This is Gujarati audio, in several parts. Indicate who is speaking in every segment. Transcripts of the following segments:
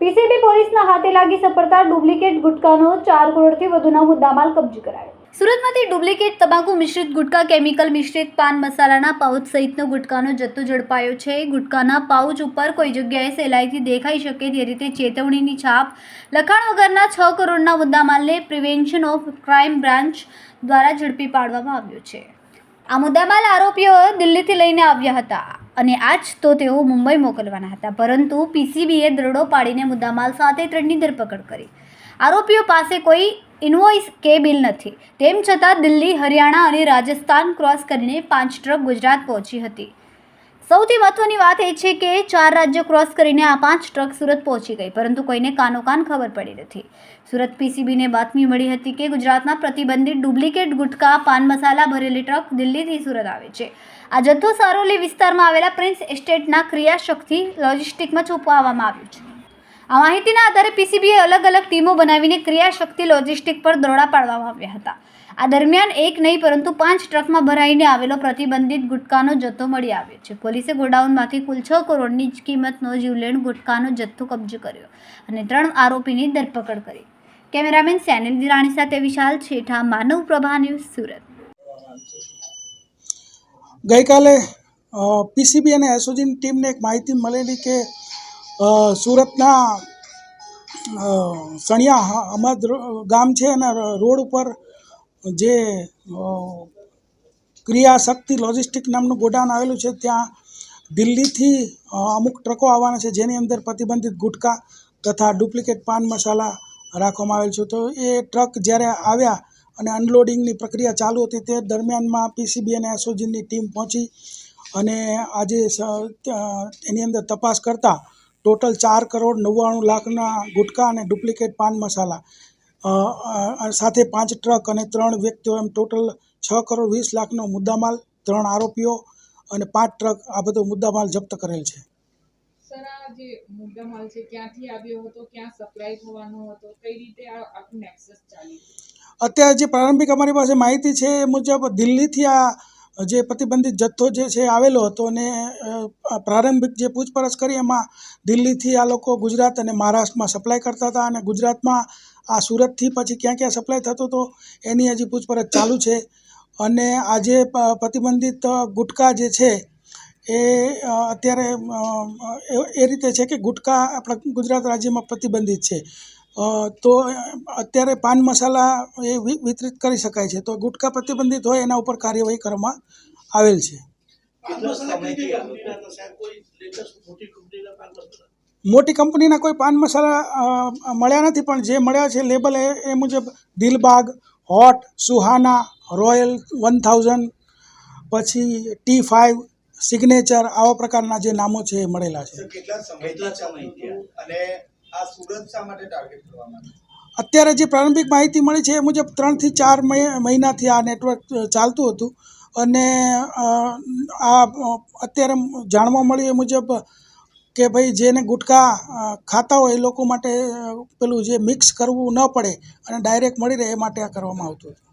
Speaker 1: પીસીબી પોલીસના હાથે લાગી સફળતા ડુપ્લિકેટ ગુટકાનો ચાર કરોડથી વધુના મુદ્દામાલ કબજે કરાયો. સુરતમાંથી ડુપ્લિકેટ તમાકુ મિશ્રિત ગુટકા, કેમિકલ મિશ્રિત પાન મસાલાના પાઉચ સહિતનો ગુટકાનો જથ્થો ઝડપાયો છે. ગુટકાના પાઉચ ઉપર કોઈ જગ્યાએ સહેલાઈથી દેખાઈ શકે તે રીતે ચેતવણીની છાપ. લખાણ વગરના છ કરોડના મુદ્દામાલને પ્રિવેન્શન ઓફ ક્રાઇમ બ્રાન્ચ દ્વારા ઝડપી પાડવામાં આવ્યો છે. આ મુદ્દામાલ આરોપીઓ દિલ્હીથી લઈને આવ્યા હતા અને આજ તો તેઓ મુંબઈ મોકલવાના હતા. પરંતુ પીસીબીએ દરોડો પાડીને મુદ્દામાલ સાથે ત્રણની ધરપકડ કરી. આરોપીઓ પાસે કોઈ ઇન્વોઇસ કે બિલ નથી. તેમ છતાં દિલ્હી, હરિયાણા અને રાજસ્થાન ક્રોસ કરીને પાંચ ટ્રક ગુજરાત પહોંચી હતી. સૌથી મહત્વની વાત એ છે કે ચાર રાજ્યો ક્રોસ કરીને આ પાંચ ટ્રક સુરત પહોંચી ગઈ, પરંતુ કોઈને કાનોકાન ખબર પડી નથી. સુરત પીસીબીને બાતમી મળી હતી કે ગુજરાતના પ્રતિબંધિત ડુપ્લિકેટ ગુટકા પાન મસાલા ભરેલી ટ્રક દિલ્હીથી સુરત આવે છે. આ જથ્થો સારોલી વિસ્તારમાં આવેલા પ્રિન્સ એસ્ટેટના ક્રિયાશક્તિ લોજિસ્ટિકમાં છુપાવવામાં આવ્યું છે. આ માહિતીના આધારે પીસીબીએ અલગ અલગ ટીમો બનાવીને ક્રિયાશક્તિ લોજિસ્ટિક પર દરોડા પાડવામાં આવ્યા હતા. આ દરમિયાન એક નહીં, પરંતુ પાંચ ટ્રકમાં ભરાઈને આવેલો પ્રતિબંધિત ગુટકાનો જથ્થો મળી આવ્યો છે. પોલીસે ગોડાઉનમાંથી કુલ છ કરોડની જ કિંમતનો જીવલેણ ગુટકાનો જથ્થો કબજે કર્યો અને ત્રણ આરોપીની ધરપકડ કરી. કેમેરામેન સેનિલ વિરાણી સાથે વિશાલ છેઠા, માનવ પ્રભા ન્યૂઝ સુરત.
Speaker 2: ગઈકાલે પીસીબી અને એસઓજીની ટીમને એક માહિતી મળેલી કે સુરતના સણિયા અમદ ગામ છે એના રોડ ઉપર જે ક્રિયાશક્તિ લોજિસ્ટિક નામનું ગોડાઉન આવેલું છે, ત્યાં દિલ્હીથી અમુક ટ્રકો આવવાના છે, જેની અંદર પ્રતિબંધિત ગુટકા તથા ડુપ્લિકેટ પાન મસાલા રાખવામાં આવેલ છે. તો એ ટ્રક જ્યારે આવ્યા અને અનલોડિંગની પ્રક્રિયા ચાલુ હતી, તે દરમિયાનમાં પીસીબી અને એસઓજીની ટીમ પહોંચી અને આજે એની અંદર તપાસ કરતાં ટોટલ ચાર કરોડ નવ્વાણું લાખના ગુટકા અને ડુપ્લિકેટ પાન મસાલા સાથે પાંચ ટ્રક અને ત્રણ વ્યક્તિઓ એમ ટોટલ છ કરોડ વીસ લાખનો મુદ્દામાલ ત્રણ આરોપીઓ અને પાંચ ટ્રક આ બધો મુદ્દામાલ જપ્ત કરેલ છે. અત્યારે જે પ્રારંભિક અમારી પાસે માહિતી છે એ મુજબ દિલ્હીથી આ જે પ્રતિબંધિત જથ્થો જે છે આવેલો હતો અને પ્રારંભિક જે પૂછપરછ કરી એમાં દિલ્હીથી આ લોકો ગુજરાત અને મહારાષ્ટ્રમાં સપ્લાય કરતા હતા અને ગુજરાતમાં આ સુરતથી પછી ક્યાં ક્યાં સપ્લાય થતો હતો એની હજી પૂછપરછ ચાલુ છે. અને આજે પ્રતિબંધિત ગુટકા જે છે, એ અત્યારે એ- રીતે છે કે ગુટકા આપણા ગુજરાત રાજ્યમાં પ્રતિબંધિત છે. તો અત્યારે પાન મસાલા એ વિતરિત કરી શકાય છે. તો ગુટકા પ્રતિબંધિત હોય એના ઉપર કાર્યવાહી કરવામાં આવેલ છે. મોટી કંપનીના કોઈ પાન મસાલા મળ્યા નથી પણ જે મળ્યા છે લેબલ એ એ મુજબ Dilbagh hot Suhana royal one thousand પછી ટી ફાઇવ સિગ્નેચર આવા પ્રકારના જે નામો છે એ મળેલા છે? અત્યારે જે પ્રારંભિક માહિતી મળી છે એ મુજબ ત્રણથી ચાર મહિ- મહિનાથી આ નેટવર્ક ચાલતું હતું. અને આ અત્યારે જાણવા મળ્યું એ મુજબ કે ભાઈ જેને ગુટખા ખાતા હોય એ લોકો માટે પેલું જે મિક્સ કરવું ન પડે અને ડાયરેક્ટ મળી રહે એ માટે આ કરવામાં આવતું હતું.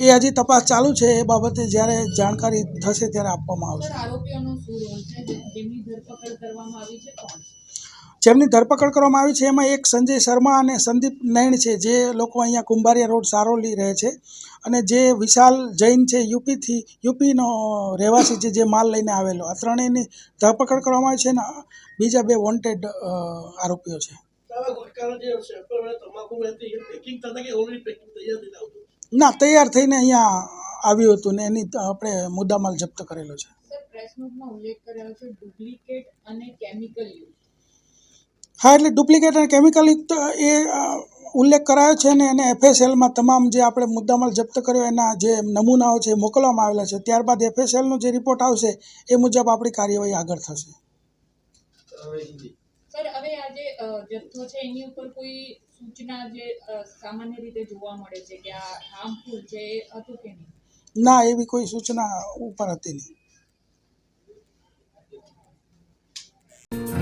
Speaker 2: એ હજી તપાસ ચાલુ છે એ બાબતે જ્યારે જાણકારી થશે ત્યારે આપવામાં આવશે.
Speaker 3: સર આરોપીઓનો શું રોલ છે? જે- જેમની ધરપકડ કરવામાં આવી છે
Speaker 2: જેમની ધરપકડ કરવામાં આવી છે એમાં એક સંજય શર્મા અને સંદીપ નૈણ છે જે લોકો અહીંયા કુંભારિયા રોડ સારોલી રહે છે. અને જે વિશાલ જૈન છે યુપીથી યુપીનો રહેવાસી છે જે માલ લઈને આવેલો. આ ત્રણેયની ધરપકડ કરવામાં આવી છે ને બીજા બે વોન્ટેડ આરોપીઓ છે. ના તૈયાર થઈને અહીંયા આવ્યું હતું ને એની આપણે મુદ્દામાલ જપ્ત કરેલો છે.
Speaker 3: સર પ્રેસ નોટમાં ઉલ્લેખ કર્યો છે ડુપ્લિકેટ અને કેમિકલ યુઝ
Speaker 2: હા એટલે ડુપ્લિકેટ અને કેમિકલ યુક્ત એ ઉલ્લેખ કરાયો છે ને એને એફએસએલમાં તમામ જે આપણે મુદ્દામાલ જપ્ત કર્યો એના જે નમૂનાઓ છે મોકલવામાં આવેલા છે. ત્યારબાદ એફએસએલનો જે રિપોર્ટ આવશે એ મુજબ આપણી કાર્યવાહી આગળ થશે.
Speaker 3: સર હવે આ જે જથ્થો છે એની ઉપર કોઈ સૂચના જે સામાન્ય રીતે જોવા મળે છે કે આ હાર્મફુલ છે હતું કે નહીં?
Speaker 2: ના એવી કોઈ સૂચના ઉપર હતી નહીં.